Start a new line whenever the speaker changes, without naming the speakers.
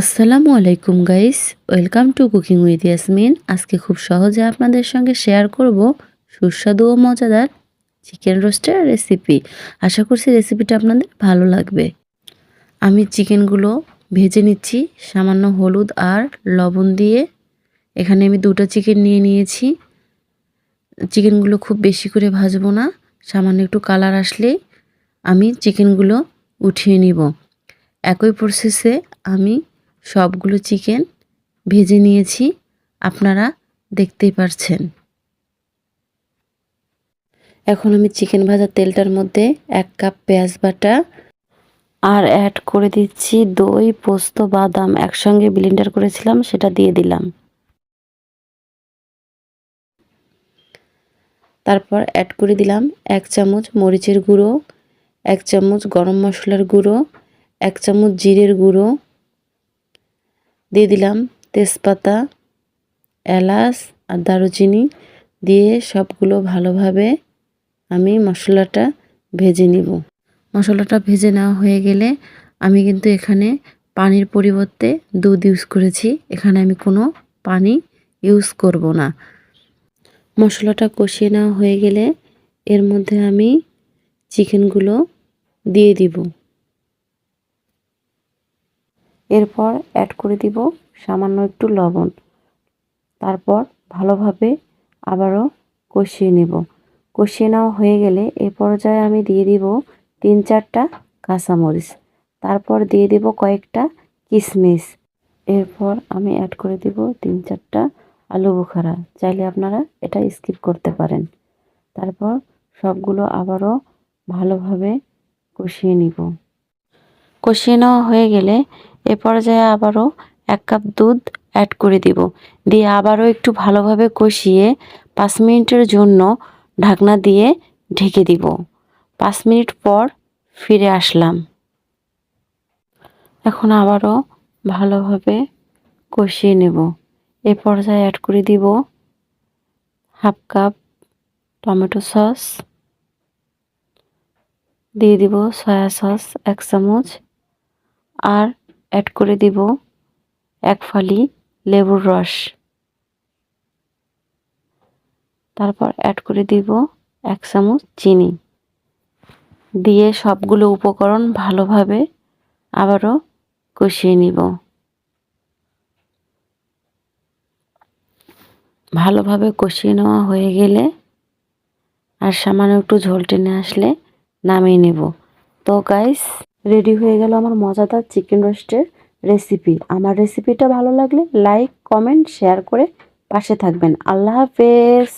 আসসালামু আলাইকুম guys welcome to cooking with Yasmin আজকে খুব সহজে আপনাদের সঙ্গে শেয়ার করব সুস্বাদু ও মজাদার চিকেন রোস্টের রেসিপি আশা করছি রেসিপিটা আপনাদের ভালো লাগবে। আমি চিকেনগুলো ভেজে নিচ্ছি, সামান্য হলুদ আর লবণ দিয়ে। এখানে আমি দুটো চিকেন নিয়ে নিয়েছি। চিকেনগুলো খুব বেশি করে ভাজবো না, সামান্য একটু কালার আসলেই আমি চিকেনগুলো উঠিয়ে নিব। একই প্রসেসে আমি সবগুলো চিকেন ভেজে নিয়েছি। আপনারা দেখতেই পারছেন। এখন আমি চিকেন ভাজা তেলটার মধ্যে এক কাপ পেঁয়াজ বাটা আর অ্যাড করে দিচ্ছি দই, পোস্ত, বাদাম একসঙ্গে ব্লেন্ডার করেছিলাম, সেটা দিয়ে দিলাম। তারপর অ্যাড করে দিলাম এক চামচ মরিচের গুঁড়ো, এক চামচ গরম মশলার গুঁড়ো, এক চামচ জিরের গুঁড়ো দিয়ে দিলাম তেজপাতা, এলাচ আর দারুচিনি দিয়ে সবগুলো ভালোভাবে আমি মশলাটা ভেজে নিব। মশলাটা ভেজে নেওয়া হয়ে গেলে আমি কিন্তু এখানে পানির পরিবর্তে দুধ ইউজ করেছি। এখানে আমি কোনো পানি ইউজ করব না। মশলাটা কষিয়ে নেওয়া হয়ে গেলে এর মধ্যে আমি চিকেনগুলো দিয়ে দিব। এরপর অ্যাড করে দিব সামান্য একটু লবণ। তারপর ভালোভাবে আবারও কষিয়ে নেব। কষিয়ে নেওয়া হয়ে গেলে এ পর্যায়ে আমি দিয়ে দিব তিন চারটা কাঁচামরিচ। তারপর দিয়ে দিব কয়েকটা কিশমিশ এরপর আমি অ্যাড করে দিব তিন চারটা আলু বোখারা। চাইলে আপনারা এটা স্কিপ করতে পারেন। তারপর সবগুলো আবারও ভালোভাবে কষিয়ে নিব। কষিয়ে নেওয়া হয়ে গেলে এ পর্যায়ে আবারও এক কাপ দুধ অ্যাড করে দিব। দিয়ে আবারও একটু ভালোভাবে কষিয়ে পাঁচ মিনিটের জন্য ঢাকনা দিয়ে ঢেকে দিব। পাঁচ মিনিট পর ফিরে আসলাম। এখন আবারও ভালোভাবে কষিয়ে নেব। এ পর্যায়ে অ্যাড করে দিব হাফ কাপ টমেটো সস। দিয়ে দিব সয়া সস এক চামচ। আর অ্যাড করে দিব এক ফালি লেবুর রস। তারপর অ্যাড করে দিব এক চামচ চিনি। দিয়ে সবগুলো উপকরণ ভালোভাবে আবারও কষিয়ে নিব। ভালোভাবে কষিয়ে নেওয়া হয়ে গেলে আর সামান্য একটু ঝোল টেনে আসলে নামিয়ে নেব। তো গাইস রেডি হয়ে গেল আমার মজাদার চিকেন রোস্টের রেসিপি। আমার রেসিপিটা ভালো লাগলে লাইক, কমেন্ট, শেয়ার করে পাশে থাকবেন। আল্লাহ হাফেজ।